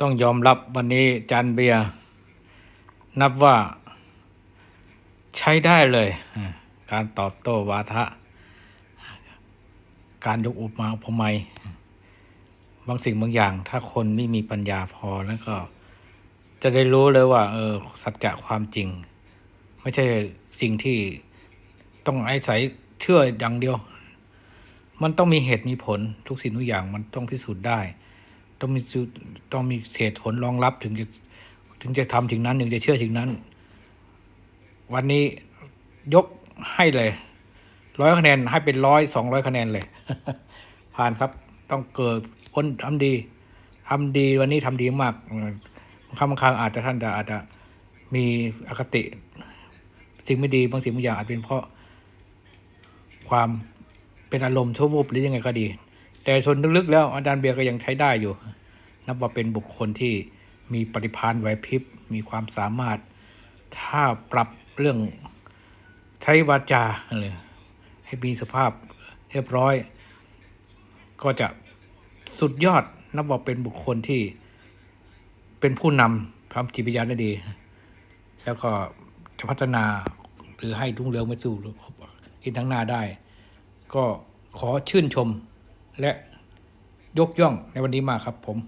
ต้องยอมรับวันนี้จันเบียร์นับว่าใช้ได้เลย การตอบโต้วาทะ การยกอุปมาอุปไมยบางสิ่งบางอย่าง ถ้าคนไม่มีปัญญาพอแล้วก็ จะได้รู้เลยว่า เออสัจจะความจริง ไม่ใช่สิ่งที่ต้องอาศัยเชื่ออย่างเดียว มันต้องมีเหตุมีผลทุกสิ่งทุกอย่างมันต้องพิสูจน์ได้ ต้องมีต้องมีเหตุผลรองรับถึงจะถึงจะทำถึงนั้นถึงจะเชื่อถึงนั้น วันนี้ยกให้เลยร้อยคะแนนให้เป็นร้อยสองร้อยคะแนนเลย ผ่านครับ ต้องเกิดคนทำดีทำดีวันนี้ทำดีมากเออบางครั้งบางครั้งอาจจะท่านจะอาจจะมีอคติ สิ่งไม่ดีบางสิ่งบางอย่างอาจเป็นเพราะ ความเป็นอารมณ์ชั่ววูบหรือยังไงก็ดี แต่ส่วนลึกๆแล้วอาจารย์เบียร์ก็ยังใช้ได้อยู่ นับว่าเป็นบุคคลที่มีปฏิภาณไหวพริบมีความสามารถ ถ้าปรับเรื่องใช้วาจาเลยให้มีสภาพเรียบร้อย ก็จะสุดยอดนับว่าเป็นบุคคลที่เป็นผู้นำทำจิตวิญญาณได้ดี แล้วก็จะพัฒนาหรือให้รุ่งเรืองไปสู่อินทั้งหน้าได้ ก็ขอชื่นชมและยกย่องในวันนี้มากครับผม